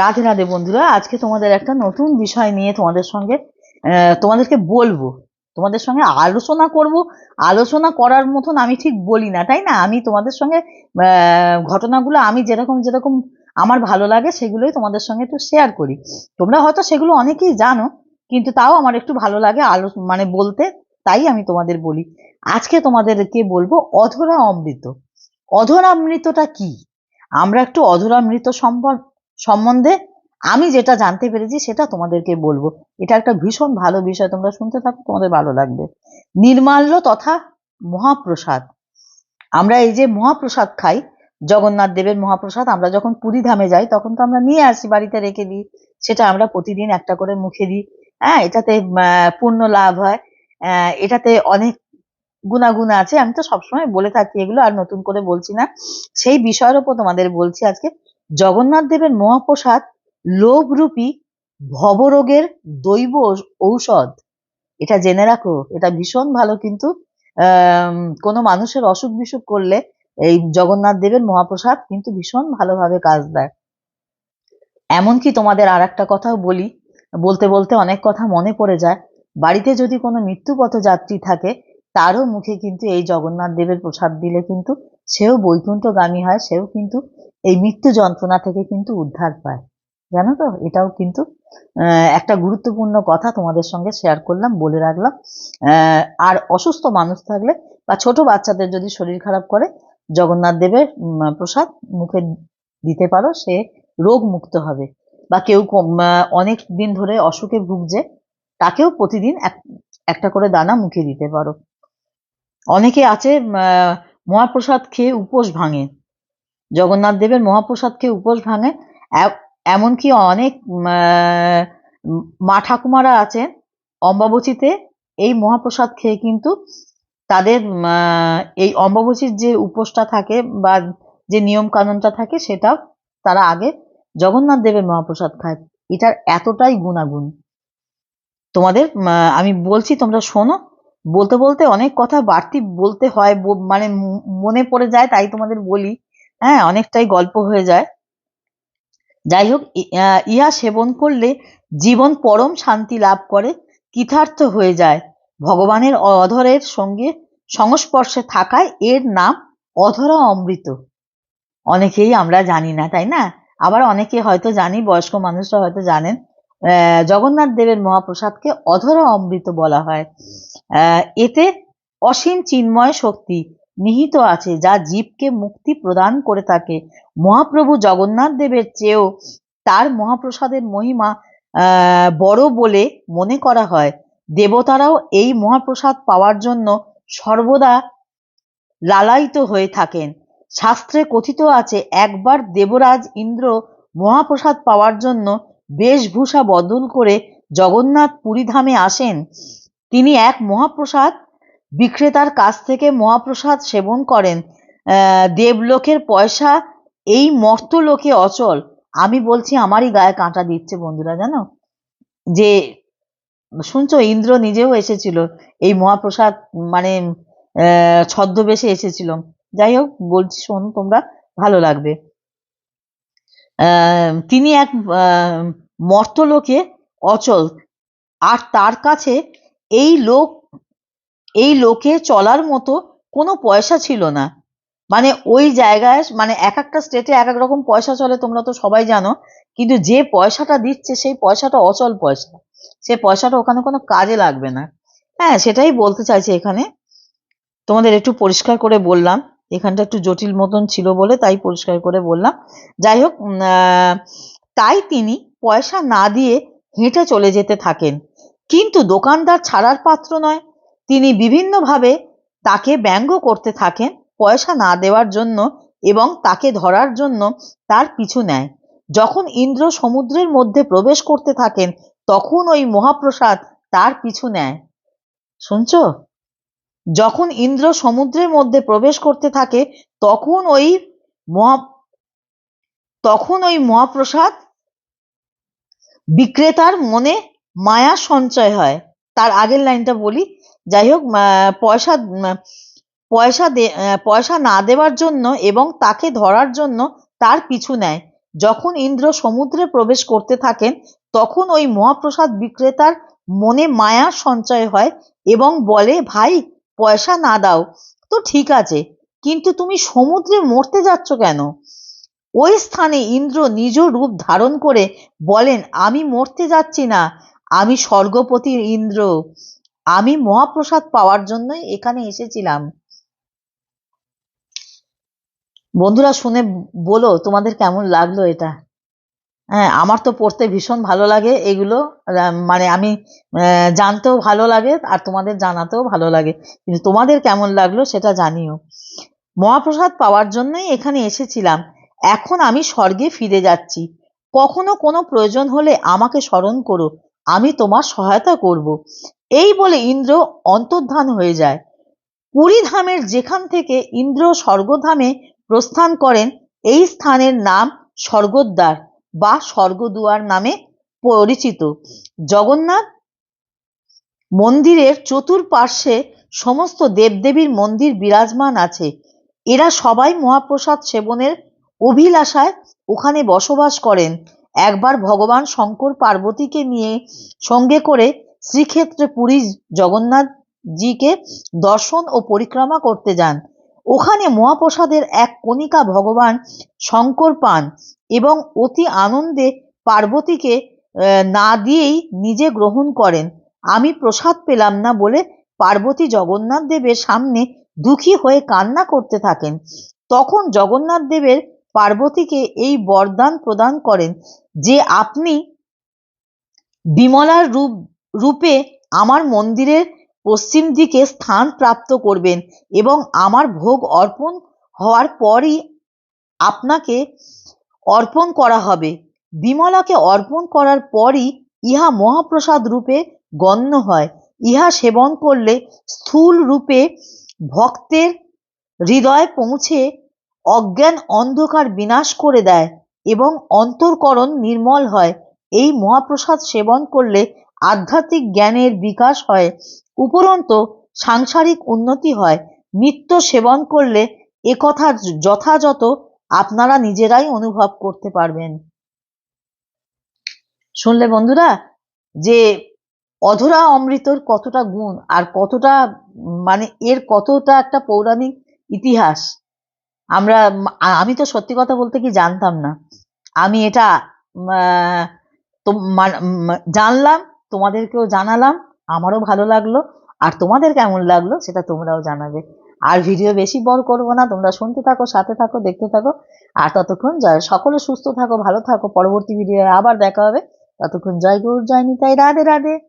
রাধে রাধে বন্ধুরা, আজকে তোমাদের একটা নতুন বিষয় নিয়ে তোমাদের সঙ্গে তোমাদেরকে বলব। তোমাদের সঙ্গে আলোচনা করব। আলোচনা করার মতন আমি ঠিক বলি না, তাই না? আমি তোমাদের সঙ্গে ঘটনাগুলো আমি যেরকম যেরকম আমার ভালো লাগে সেগুলোই তোমাদের সঙ্গে একটু শেয়ার করি। তোমরা হয়তো সেগুলো অনেকেই জানো, কিন্তু তাও আমার একটু ভালো লাগে আলো মানে বলতে, তাই আমি তোমাদের বলি। আজকে তোমাদেরকে বলব অধরা অমৃত অধরা অমৃতটা কি? আমরা একটু অধরা অমৃত সম্পর্ক সম্বন্ধে আমি যেটা জানতে পেরেছি সেটা তোমাদেরকে বলব। এটা একটা ভীষণ ভালো বিষয়, তোমরা শুনতে থাকো, তোমাদের ভালো লাগবে। নির্মাল্য তথা মহাপ্রসাদ। আমরা এই যে মহাপ্রসাদ খাই, জগন্নাথ দেবের মহাপ্রসাদ, আমরা যখন পুরী ধামে যাই, তখন তো আমরা নিয়ে আসি, বাড়িতে রেখে দিই। সেটা আমরা প্রতিদিন একটা করে মুখে দিই। হ্যাঁ এটাতে পুণ্য লাভ হয়। এটাতে অনেক গুণাগুণ আছে। আমি তো সবসময় বলে থাকি এগুলো, আর নতুন করে বলছি না। সেই বিষয়ের উপর তোমাদের বলছি আজকে। জগন্নাথ দেবের মহাপ্রসাদ লোভরূপী ভবরোগের দৈব ঔষধ। এটা জেনে রাখো, এটা ভীষণ ভালো কিন্তু কোনো মানুষের অসুখ বিসুখ করলে এই জগন্নাথ দেবের মহাপ্রসাদ কিন্তু ভীষণ ভালোভাবে কাজ দেয়। এমনকি তোমাদের আর একটা কথাও বলি, বলতে বলতে অনেক কথা মনে পড়ে যায়, বাড়িতে যদি কোনো মৃত্যুপথ যাত্রী থাকে, তারও মুখে কিন্তু এই জগন্নাথ দেবের প্রসাদ দিলে কিন্তু সেও বৈকুণ্ঠগামী হয়, সেও কিন্তু এই মৃত্যু যন্ত্রণা থেকে কিন্তু উদ্ধার পায়। জানো তো? এটাও কিন্তু একটা গুরুত্বপূর্ণ কথা তোমাদের সঙ্গে শেয়ার করলাম, বলে রাখলাম। আর অসুস্থ মানুষ থাকলে বা ছোট বাচ্চাদের যদি শরীর খারাপ করে, জগন্নাথ দেবের প্রসাদ মুখে দিতে পারো, সে রোগ মুক্ত হবে। বা কেউ অনেক দিন ধরে অসুখে ভুগছে, তাকেও প্রতিদিন এক- একটা করে দানা মুখে দিতে পারো। অনেকে আছে মহাপ্রসাদ খেয়ে উপোস ভাঙে। জগন্নাথ দেবের মহাপ্রসাদ খেয়ে উপোস ভাঙে। এমনকি অনেক মা ঠাকুমারা আছেন অম্বাবচীতে এই মহাপ্রসাদ খেয়ে কিন্তু তাদের এই অম্বাবচীর যে উপোসটা থাকে বা যে নিয়ম কানুনটা থাকে, সেটাও তারা আগে জগন্নাথ দেবের মহাপ্রসাদ খায়। এটার এতটাই গুণাগুণ। তোমাদের আমি বলছি, তোমরা শোনো। বলতে বলতে অনেক কথা বাড়তি বলতে হয় মানে মনে পড়ে যায় তাই তোমাদের বলি। হ্যাঁ অনেকটাই গল্প হয়ে যায়। যাই হোক ইহা সেবন করলে জীবন পরম শান্তি লাভ করে কৃতার্থ হয়ে যায়। ভগবানের অধরের সঙ্গে সংস্পর্শে থাকায় এর নাম অধরা অমৃত। অনেকেই আমরা জানি না, তাই না? আবার অনেকে হয়তো জানি, বয়স্ক মানুষরা হয়তো জানেন। জগন্নাথ দেবের মহাপ্রসাদকে অধরা অমৃত বলা হয়। এতে অসীম চিন্ময় শক্তি নিহিত আছে, যা জীবকে মুক্তি প্রদান করে থাকে। মহাপ্রভু জগন্নাথ দেবের চেয়েও তার মহাপ্রসাদের মহিমা বড় বলে মনে করা হয়। দেবতারাও এই মহাপ্রসাদ পাওয়ার জন্য সর্বদা লালায়িত হয়ে থাকেন। শাস্ত্রে কথিত আছে, একবার দেবরাজ ইন্দ্র মহাপ্রসাদ পাওয়ার জন্য বেশভূষা বদল করে জগন্নাথ পুরীধামে আসেন। তিনি এক মহাপ্রসাদ বিক্রেতার কাছ থেকে মহাপ্রসাদ সেবন করেন। দেবলোকের পয়সা এই মর্তলোকে অচল। আমি বলছি, আমারই গায়ে কাঁটা দিচ্ছে বন্ধুরা, জানো? যে, শুনছো, ইন্দ্র নিজেও এসেছিল। এই মহাপ্রসাদ মানে ছদ্মবেশে এসেছিল। যাই হোক, বলছি, শোন, তোমরা, ভালো লাগবে। তিনি এক মর্তলোকে অচল। আর তার কাছে এই লোক, এই লোকে চলার মতো কোনো পয়সা ছিল না। মানে ওই জায়গায় মানে এক একটা স্টেটে এক এক রকম পয়সা চলে, তোমরা তো সবাই জানো। কিন্তু যে পয়সাটা দিচ্ছে, সেই পয়সাটা অচল পয়সা। সে পয়সাটা ওখানে কোনো কাজে লাগবে না। হ্যাঁ সেটাই বলতে চাইছি এখানে। তোমাদের একটু পরিষ্কার করে বললাম। এখানটা একটু জটিল মতন ছিল বলে তাই পরিষ্কার করে বললাম। যাই হোক তাই তিনি পয়সা না দিয়ে হেঁটে চলে যেতে থাকেন। কিন্তু দোকানদার ছাড়ার পাত্র নয়। তিনি বিভিন্নভাবে তাকে ব্যঙ্গ করতে থাকেন পয়সা না দেওয়ার জন্য এবং তাকে ধরার জন্য তার পিছু নেয়। যখন ইন্দ্র সমুদ্রের মধ্যে প্রবেশ করতে থাকেন, তখন ওই মহাপ্রসাদ তার পিছু নেয়। শুনছো? যখন ইন্দ্র সমুদ্রের মধ্যে প্রবেশ করতে থাকে, তখন ওই মহা, তখন ওই মহাপ্রসাদ বিক্রেতার মনে মায়া সঞ্চয় হয়। তার আগের লাইনটা বলি। যাই হোক পয়সা পয়সা পয়সা না দেওয়ার জন্য এবং তাকে ধরার জন্য তার পিছু নেয়। যখন ইন্দ্র সমুদ্রে প্রবেশ করতে থাকেন, তখন ওই মহাপ্রসাদ বিক্রেতার মনে মায়া সঞ্চয় হয় এবং বলে, ভাই পয়সা না দাও তো ঠিক আছে, কিন্তু তুমি সমুদ্রে মরতে যাচ্ছ কেন? ওই স্থানে ইন্দ্র নিজ রূপ ধারণ করে বলেন, আমি মরতে যাচ্ছি না, আমি স্বর্গপতি ইন্দ্র, আমি মহাপ্রসাদ পাওয়ার জন্যই এখানে এসেছিলাম। বন্ধুরা শুনে বলো তোমাদের কেমন লাগল এটা? হ্যাঁ আমার তো পড়তে ভীষণ ভালো লাগে এগুলো। মানে আমি জানতেও ভালো লাগে আর তোমাদের জানাতেও ভালো লাগে। কিন্তু তোমাদের কেমন লাগল সেটা জানিও। মহাপ্রসাদ পাওয়ার জন্যই এখানে এসেছিলাম। এখন আমি স্বর্গে ফিরে যাচ্ছি। কখনো কোনো প্রয়োজন হলে আমাকে স্মরণ করো। আমি তোমার সহায়তা করব। এই বলে ইন্দ্র অন্তর্ধান হয়ে যায়। পুরী ধামের যেখান থেকে ইন্দ্র স্বর্গধামে প্রস্থান করেন, এই স্থানের নাম স্বর্গদ্বার। বা স্বর্গদুয়ার নামে পরিচিত। জগন্নাথ মন্দিরের চতুর্পার্শ্বে সমস্ত দেবদেবীর মন্দির বিরাজমান আছে। এরা সবাই মহাপ্রসাদ সেবনের অভিলাষায় ওখানে বসবাস করেন। একবার ভগবান শঙ্কর পার্বতীকে নিয়ে সঙ্গে করে শ্রীক্ষেত্রে পুরী জগন্নাথজিকে দর্শন ও পরিক্রমা করতে যান। ওখানে মহাপ্রসাদের এক কণিকা ভগবান শঙ্কর পান। এবং অতি আনন্দে পার্বতীকে না দিয়েই নিজে গ্রহণ করেন। আমি প্রসাদ পেলাম না বলে পার্বতী জগন্নাথ দেবের সামনে দুঃখী হয়ে কান্না করতে থাকেন। তখন জগন্নাথ দেবের পার্বতীকে এই বরদান প্রদান করেন যে, আপনি বিমলার রূপ, রূপে আমার মন্দিরের পশ্চিম দিকে স্থান প্রাপ্ত করবেন এবং আমার ভোগ অর্পণ হওয়ার পরই আপনাকে অর্পণ করা হবে। বিমলাকে অর্পণ করার পরই ইহা মহাপ্রসাদ রূপে গণ্য হয়। ইহা সেবন করলে স্থূল রূপে ভক্তের হৃদয়ে পৌঁছে অজ্ঞান অন্ধকার বিনাশ করে দেয় এবং অন্তর্করণ নির্মল হয়। এই মহাপ্রসাদ সেবন করলে আধ্যাত্মিক জ্ঞানের বিকাশ হয়। উপরন্ত সাংসারিক উন্নতি হয়। নিত্য সেবন করলে একথা যথাযথ আপনারা নিজেরাই অনুভব করতে পারবেন। শুনলে বন্ধুরা, যে অধরা অমৃতর কতটা গুণ আর কতটা মানে এর কতটা একটা পৌরাণিক ইতিহাস, আমরা, আমি তো সত্যি কথা বলতে কি জানতাম না। আমি এটা মান- জানলাম, তোমাদেরকেও জানালাম, আমারও ভালো লাগল, আর তোমাদের কেমন লাগল সেটা তোমরাও জানাবে। আর ভিডিও বেশি বড় করব না, তোমরা শুনতে থাকো, সাথে থাকো, দেখতে থাকো। আর ততক্ষণ জয় সকলে সুস্থ থাকো, ভালো থাকো। পরবর্তী ভিডিও আবার দেখা হবে। ততক্ষণ জয় গুরু, জয় নিতাই। রাধে রাধে।